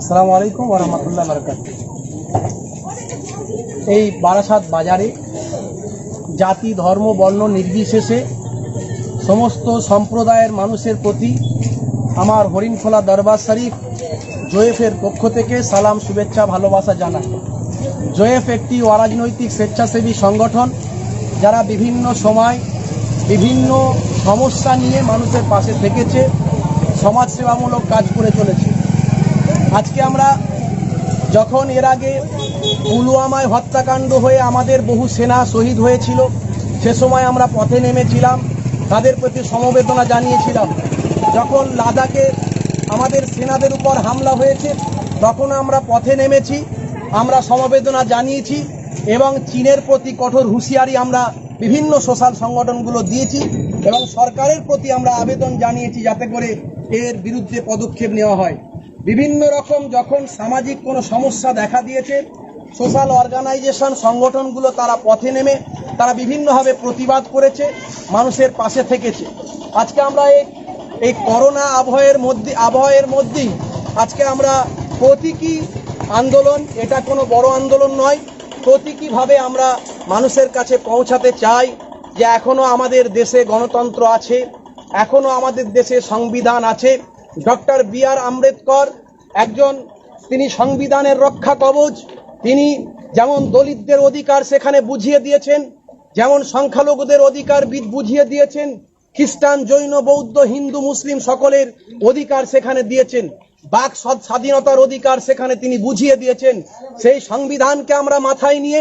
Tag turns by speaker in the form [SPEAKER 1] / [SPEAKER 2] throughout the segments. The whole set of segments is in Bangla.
[SPEAKER 1] আসসালামু আলাইকুম ওরহামতুল্লাহ বরকাত এই বারাসাত বাজারে জাতি, ধর্ম, বর্ণ নির্বিশেষে সমস্ত সম্প্রদায়ের মানুষের প্রতি আমার হরিণখোলা দরবার শরীফ জোয়েফের পক্ষ থেকে সালাম, শুভেচ্ছা, ভালোবাসা জানাই। জোয়েফ একটি অরাজনৈতিক স্বেচ্ছাসেবী সংগঠন যারা বিভিন্ন সময় বিভিন্ন সমস্যা নিয়ে মানুষের পাশে থেকেছে, সমাজসেবামূলক কাজ করে চলেছে। আজকে আমরা যখন এর আগে পুলওয়ামায় হত্যাকাণ্ড হয়ে আমাদের বহু সেনা শহীদ হয়েছিল, সে সময় আমরা পথে নেমেছিলাম, তাদের প্রতি সমবেদনা জানিয়েছিলাম। যখন লাদাখে আমাদের সেনাদের উপর হামলা হয়েছে, তখন আমরা পথে নেমেছি, আমরা সমবেদনা জানিয়েছি এবং চীনের প্রতি কঠোর হুঁশিয়ারি আমরা বিভিন্ন সোশ্যাল সংগঠনগুলো দিয়েছি এবং সরকারের প্রতি আমরা আবেদন জানিয়েছি যাতে করে এর বিরুদ্ধে পদক্ষেপ নেওয়া হয়। বিভিন্ন রকম যখন সামাজিক কোনো সমস্যা দেখা দিয়েছে সোশ্যাল অর্গানাইজেশন সংগঠনগুলো তারা পথে নেমে, তারা বিভিন্নভাবে প্রতিবাদ করেছে, মানুষের পাশে থেকেছে। আজকে আমরা এই এই করোনা আবহাওয়ার মধ্যে আবহাওয়ার মধ্যেই আজকে আমরা প্রতীকী আন্দোলন, এটা কোনো বড় আন্দোলন নয়, প্রতীকীভাবে আমরা মানুষের কাছে পৌঁছাতে চাই যে এখনও আমাদের দেশে গণতন্ত্র আছে, এখনও আমাদের দেশে সংবিধান আছে ডক্টর বি আর আম্বেদকর, একজন তিনি সংবিধানের রক্ষা কবচ, তিনি যেমন দলিতদের অধিকার সেখানে বুঝিয়ে দিয়েছেন, যেমন সংখ্যালঘুদের অধিকার বুঝিয়ে দিয়েছেন, খ্রিস্টান, জৈন, বৌদ্ধ, হিন্দু, মুসলিম সকলের অধিকার সেখানে দিয়েছেন, বাক স্বাধীনতার অধিকার সেখানে তিনি বুঝিয়ে দিয়েছেন। সেই সংবিধানকে আমরা মাথায় নিয়ে,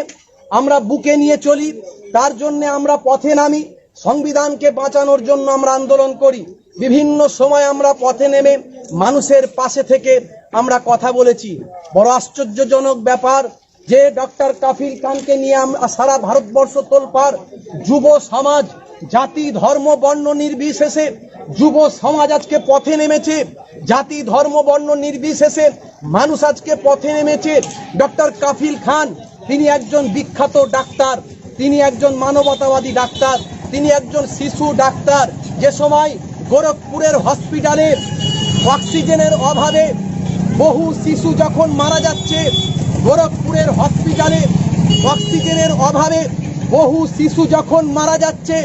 [SPEAKER 1] আমরা বুকে নিয়ে চলি, তার জন্য আমরা পথে নামি, সংবিধানকে বাঁচানোর জন্য আমরা আন্দোলন করি। বিভিন্ন সময় আমরা পথে নেমে মানুষের পাশে থেকে আমরা কথা বলেছি। বড় আশ্চর্যজনক ব্যাপার যে ডক্টর কাফিল খানকে নিয়ে আমরা সারা ভারতবর্ষ তোলপার যুব সমাজ, জাতি, ধর্ম, বর্ণ নির্বিশেষে যুব সমাজ আজকে পথে নেমেছে। জাতি, ধর্ম, বর্ণ নির্বিশেষে মানুষ আজকে পথে নেমেছে। ডক্টর কাফিল খান, তিনি একজন বিখ্যাত ডাক্তার, তিনি একজন মানবতাবাদী ডাক্তার, তিনি একজন শিশু ডাক্তার। যে সময় গোরখপুরের হসপিটালে অক্সিজেনের অভাবে বহু শিশু যখন মারা যাচ্ছে, গোরখপুরের হসপিটালে অক্সিজেনের অভাবে বহু শিশু যখন মারা যাচ্ছে,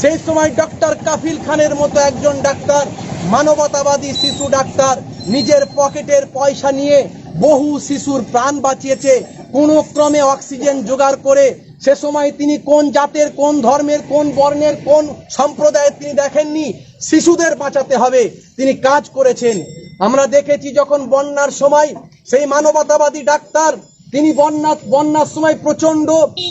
[SPEAKER 1] সেই সময় ডক্টর কাফিল খানের মতো একজন ডাক্তার, মানবতাবাদী শিশু ডাক্তার, নিজের পকেটের পয়সা নিয়ে বহু শিশুর প্রাণ বাঁচিয়েছে। কোনো ক্রমে অক্সিজেন জোগাড় করে সে সময় তিনি কোন জাতের, কোন ধর্মের, কোন বর্ণের, কোন সম্প্রদায়ের তিনি দেখেননি। শিশুদের বাঁচাতে হবে। তিনি কাজ করেছেন। আমরা দেখেছি যখন বন্যার সময় সেই মানবতাবাদী ডাক্তার, তিনি বন্যা, বন্যার সময় প্রচণ্ড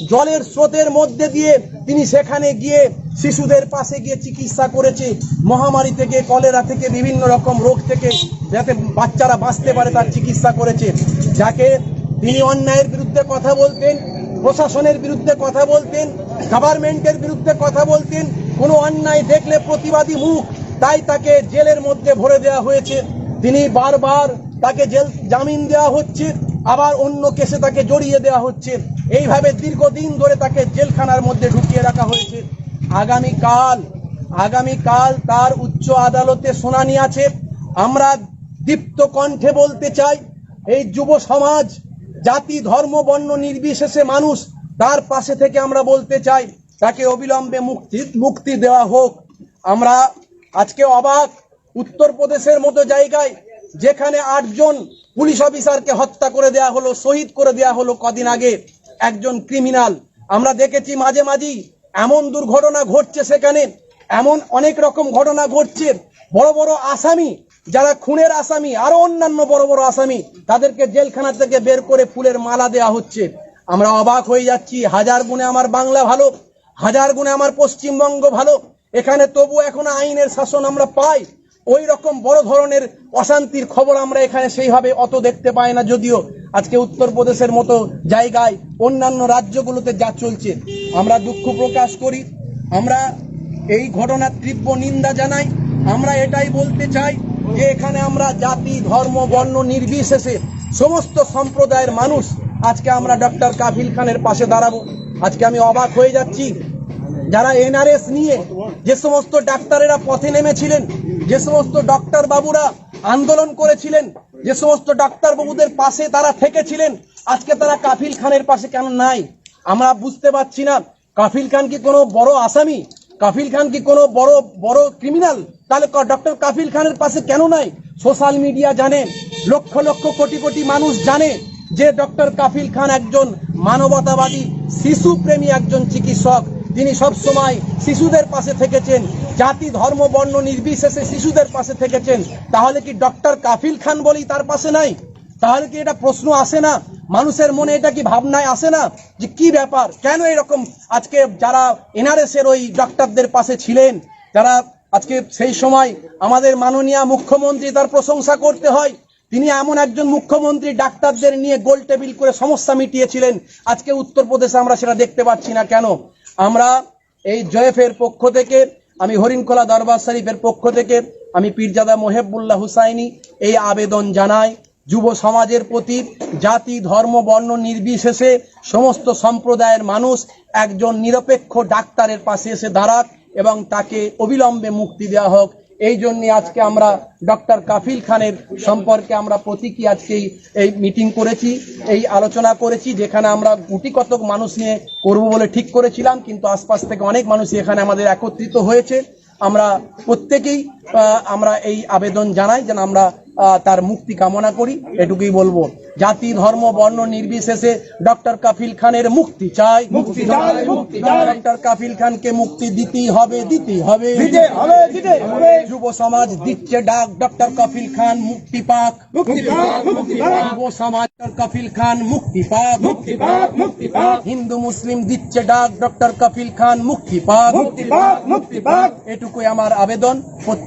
[SPEAKER 1] জলের স্রোতের মধ্যে দিয়ে তিনি সেখানে গিয়ে শিশুদের পাশে গিয়ে চিকিৎসা করেছে। মহামারী থেকে, কলেরা থেকে, বিভিন্ন রকম রোগ থেকে যাতে বাচ্চারা বাঁচতে পারে তার চিকিৎসা করেছে। যাকে তিনি অন্যায়ের বিরুদ্ধে কথা বলতেন প্রশাসনের বিরুদ্ধে কথা বলতেন গভর্নমেন্টের বিরুদ্ধে কথা বলতেন, কোনো অন্যায় দেখলে প্রতিবাদী মুখ, তাই তাকে জেলের মধ্যে ভরে দেওয়া হয়েছে। তিনি বারবার তাকে জেল, জামিন দেওয়া হচ্ছে, আবার অন্য কেসে তাকে জড়িয়ে দেওয়া হচ্ছে। এইভাবে দীর্ঘদিন ধরে তাকে জেলখানার মধ্যে ঢুকিয়ে রাখা হয়েছে। আগামীকাল আগামীকাল তার উচ্চ আদালতে শুনানি আছে। আমরা দীপ্ত কণ্ঠে বলতে চাই, এই যুব সমাজ জাতি, ধর্ম, বর্ণ নির্বিশেষে মানুষ তার পাশে থেকে আমরা বলতে চাই, তাকে অবিলম্বে মুক্তি মুক্তি দেওয়া হোক। আমরা আজকে অবাক, উত্তরপ্রদেশের মতো জায়গায় যেখানে আটজন পুলিশ অফিসারকে হত্যা করে দেয়া হলো, শহীদ করে দেয়া হলো কদিন আগে একজন ক্রিমিনাল। আমরা দেখেছি মাঝে মাঝেই এমন দুর্ঘটনা ঘটছে সেখানে, এমন অনেক রকম ঘটনা ঘটছে। বড় বড় আসামি যারা খুনের আসামি, আরও অন্যান্য বড় বড় আসামি, তাদেরকে জেলখানা থেকে বের করে ফুলের মালা দেয়া হচ্ছে। আমরা অবাক হয়ে যাচ্ছি, হাজার গুণে আমার বাংলা ভালো, হাজার গুণে আমার পশ্চিমবঙ্গ ভালো। এখানে তবু এখনও আইনের শাসন আমরা পাই। ওই রকম বড় ধরনের অশান্তির খবর আমরা এখানে সেইভাবে অত দেখতে পাই না যদিও। আজকে উত্তরপ্রদেশের মতো জায়গায় অন্যান্য রাজ্যগুলোতে যা চলছে, আমরা দুঃখ প্রকাশ করি। আমরা এই ঘটনার তীব্র নিন্দা জানাই। আমরা এটাই বলতে চাই যে এখানে আমরা জাতি, ধর্ম, বর্ণ, নির্বিশেষে সমস্ত সম্প্রদায়ের মানুষ, আজকে আমরা ডক্টর কাফিল খানের পাশে দাঁড়াবো। আজকে আমি অবাক হয়ে যাচ্ছি। যারা এনআরএস নিয়ে যে সমস্ত ডাক্তারেরা পথে নেমেছিলেন, যে সমস্ত ডক্টর বাবুরা আন্দোলন করেছিলেন, যে সমস্ত ডাক্তারবাবুদের পাশে তারা থেকেছিলেন, আজকে তারা কাফিল খানের পাশে কেন নাই? আমরা বুঝতে পারছি না। কাফিল খান কি কোনো বড় আসামি? কাফিল খান কি কোনো বড় বড় ক্রিমিনাল তাহলে ডক্টর কাফিল খানের পাশে কেন নাই? সোশ্যাল মিডিয়া জানে, লক্ষ লক্ষ কোটি কোটি মানুষ জানে যে ডক্টর কাফিল খান একজন মানবতাবাদী শিশু প্রেমী একজন চিকিৎসক। তিনি সব সময় শিশুদের পাশে থেকেছেন, জাতি, ধর্ম, বর্ণ নির্বিশেষে শিশুদের পাশে থেকেছেন। তাহলে কি ডক্টর কাফিল খান বলেই তার পাশে নাই? তাহলে কি এটা প্রশ্ন আসে না? মানুষের মনে এটা কি ভাবনায় আসে না? যে কি ব্যাপার? কেন এরকম? আজকে যারা এনআরএস এর ওই ডক্টরদের পাশে ছিলেন, যারা আজকে সেই সময় আমাদের মাননীয় মুখ্যমন্ত্রী তার প্রশংসা করতে হয়। তিনি এমন একজন মুখ্যমন্ত্রী, ডাক্তারদের নিয়ে গোল টেবিল করে সমস্যা মিটিয়েছিলেন। আজকে উত্তরপ্রদেশে আমরা সেটা দেখতে পাচ্ছি না কেন? আমরা এই জয়েফের পক্ষ থেকে, আমি হরিণখোলা দরবার শরীফের পক্ষ থেকে, আমি পীরজাদা মোহেবুল্লাহ হুসাইনি এই আবেদন জানাই। যুব সমাজের প্রতি, জাতি, ধর্ম, বর্ণ নির্বিশেষে সমস্ত সম্প্রদায়ের মানুষ একজন নিরপেক্ষ ডাক্তারের পাশে এসে দাঁড়াক। এবং তাকে অবিলম্বে মুক্তি দেওয়া হোক। এই জন্য আজকে আমরা ডক্টর কাফিল খানের সম্পর্কে আমরা প্রতীকী আজকে এই- মিটিং করেছি, এই আলোচনা করেছি, যেখানে আমরা গুটি কতক মানুষ নিয়ে করব বলে ঠিক করেছিলাম, কিন্তু আশপাশ থেকে অনেক মানুষ এখানে আমাদের একত্রিত হয়েছে। আমরা প্রত্যেকেই আমরা এই আবেদন জানাই যেন আমরা তার মুক্তি কামনা করি। এটুকুই বলব। জাতি ধর্ম বর্ণ নির্বিশেষে ডক্টর কাফিল খানের মুক্তি চাই।
[SPEAKER 2] মুক্তি।
[SPEAKER 1] ডক্টর কাফিল খানকে মুক্তি দিতেই হবে দিতেই হবে।
[SPEAKER 2] দিতে হবে দিতে হবে।
[SPEAKER 1] যুব সমাজ দিচ্ছে ডাক ডক্টর কপিল খান মুক্তি পাক। যুব সমাজ কপিল খান মুক্তি পাক।
[SPEAKER 2] মুক্তি পাক মুক্তি পাক।
[SPEAKER 1] হিন্দু মুসলিম দিচ্ছে ডাক ডক্টর কপিল খান মুক্তি পাক।
[SPEAKER 2] মুক্তি পাক মুক্তি পাক।
[SPEAKER 1] এটুকুই আমার আবেদন। প্রত্যেক